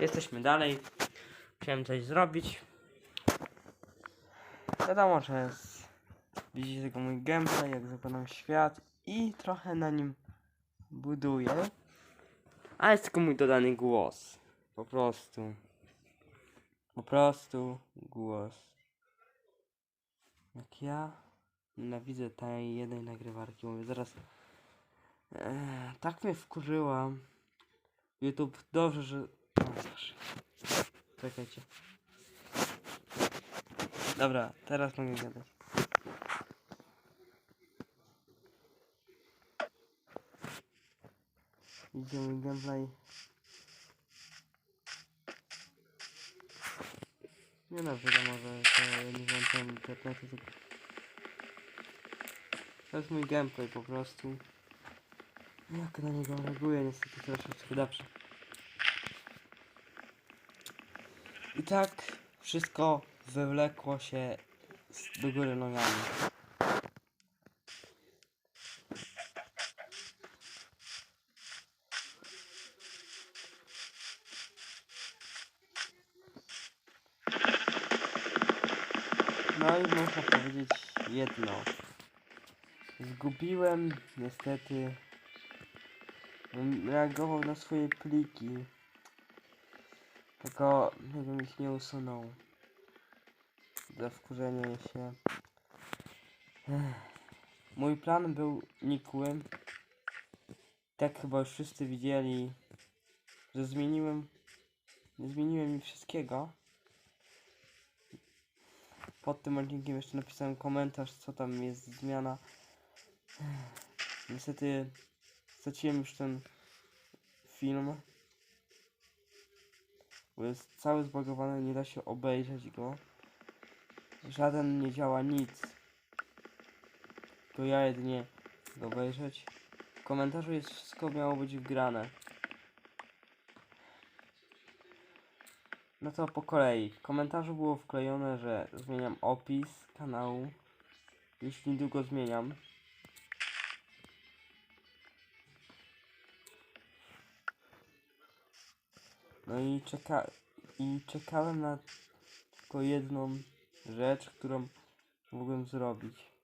Jesteśmy dalej. Chciałem coś zrobić. Wiadomo, że jest... Widzicie tylko mój gameplay, jak zakładam świat i trochę na nim buduję. A jest tylko mój dodany głos. Po prostu. Po prostu głos. Jak ja nienawidzę tej jednej nagrywarki, mówię zaraz. Eee, tak mnie wkurzyła. YouTube, dobrze, że. Boże. Czekajcie. Dobra, teraz mogę gadać. Idzie mój gameplay. Nie no, wiadomo, że to nie włączam internetu. To jest mój gameplay po prostu. Jak na niego reaguję, niestety troszeczkę dobrze. Tak wszystko wywlekło się do góry nogami. No i można powiedzieć jedno. Zgubiłem niestety. Reagował na swoje pliki. Tylko wiem ich nie usunął. Za wkurzenie się. Mój plan był nikły. Tak chyba już wszyscy widzieli, że zmieniłem. Nie zmieniłem mi wszystkiego. Pod tym odcinkiem jeszcze napisałem komentarz, co tam jest zmiana. Niestety straciłem już ten film. Bo jest cały zbagowany, nie da się obejrzeć go. Żaden nie działa nic. To ja jedynie go obejrzeć. W komentarzu jest wszystko miało być wgrane. No to po kolei. W komentarzu było wklejone, że zmieniam opis kanału. Już niedługo zmieniam. No i czeka i czekałem na tylko jedną rzecz, którą mogłem zrobić.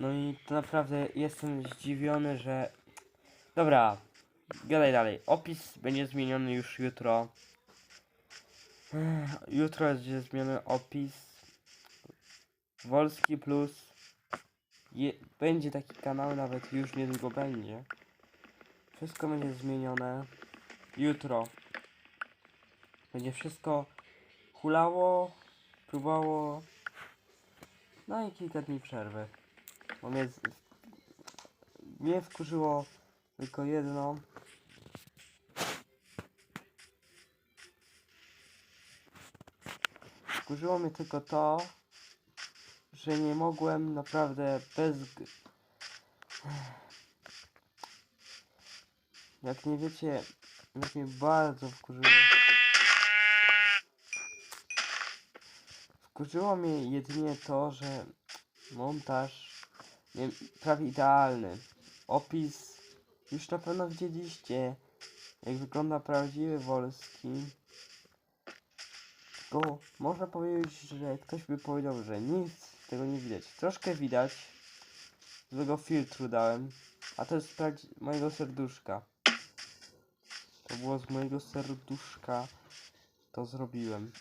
No i to naprawdę jestem zdziwiony, że... Dobra, gadaj dalej. Opis będzie zmieniony już jutro. Jutro będzie zmieniony opis. Wolski Plus. Je, będzie taki kanał, nawet już niedługo będzie. Wszystko będzie zmienione. Jutro. Będzie wszystko hulało, próbowało. No i kilka dni przerwy. Bo mnie, mnie wkurzyło tylko jedno. Wkurzyło mnie tylko to, że nie mogłem naprawdę bez... Jak nie wiecie, jak mnie bardzo wkurzyło. Wkurzyło mnie jedynie to, że montaż nie, prawie idealny. Opis już na pewno widzieliście, jak wygląda prawdziwy Wolski. Tylko można powiedzieć, że ktoś by powiedział, że nic tego nie widać. Troszkę widać. Złego filtru dałem. A to jest z mojego serduszka. To było z mojego serduszka. To zrobiłem.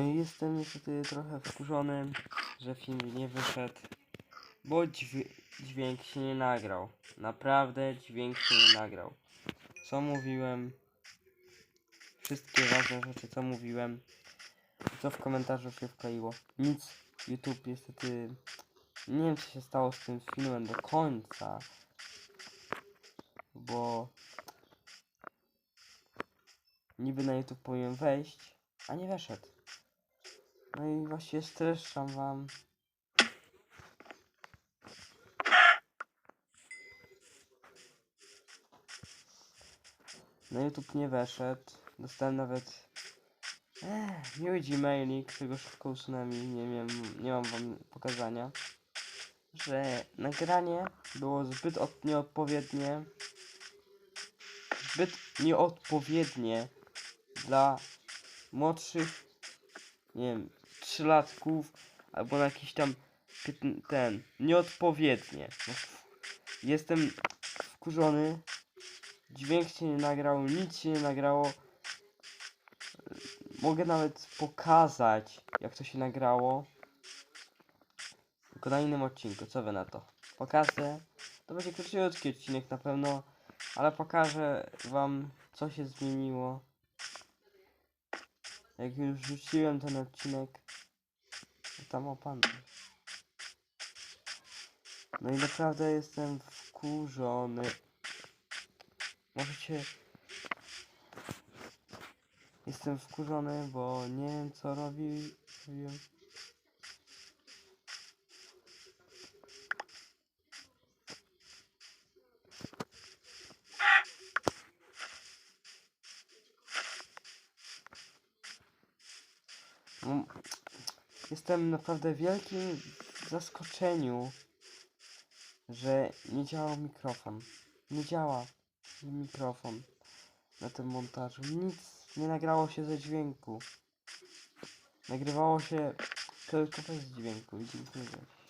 Jestem niestety trochę wkurzony, że film nie wyszedł, bo dźwię dźwięk się nie nagrał. Naprawdę dźwięk się nie nagrał. Co mówiłem? wszystkie ważne rzeczy, co mówiłem. Co w komentarzu się wkleiło. Nic. YouTube niestety... Nie wiem, co się stało z tym filmem do końca. Bo... Niby na YouTube powinien wejść, a nie weszedł. No i właśnie streszczam wam. Na YouTube nie weszedł. Dostałem nawet Ech, miły Gmailik, którego szybko usunęli, nie wiem, nie mam wam pokazania. Że nagranie było zbyt od, nieodpowiednie. Zbyt nieodpowiednie dla młodszych, nie wiem, trzylatków albo na jakiś tam ten, nieodpowiednie. No, Jestem wkurzony. Dźwięk się nie nagrał, nic się nie nagrało. Mogę nawet pokazać, jak to się nagrało. Tylko na innym odcinku, co wy na to? Pokażę. To będzie króciutki odcinek na pewno, ale pokażę wam, co się zmieniło. Jak już rzuciłem ten odcinek, tam o pan. No i naprawdę jestem wkurzony. Możecie Jestem wkurzony, bo nie wiem co robi. robiłem. Jestem naprawdę w wielkim zaskoczeniu, że nie działa mikrofon. Nie działa mikrofon na tym montażu. Nic nie nagrało się ze dźwięku. Nagrywało się tylko bez dźwięku dziękuję.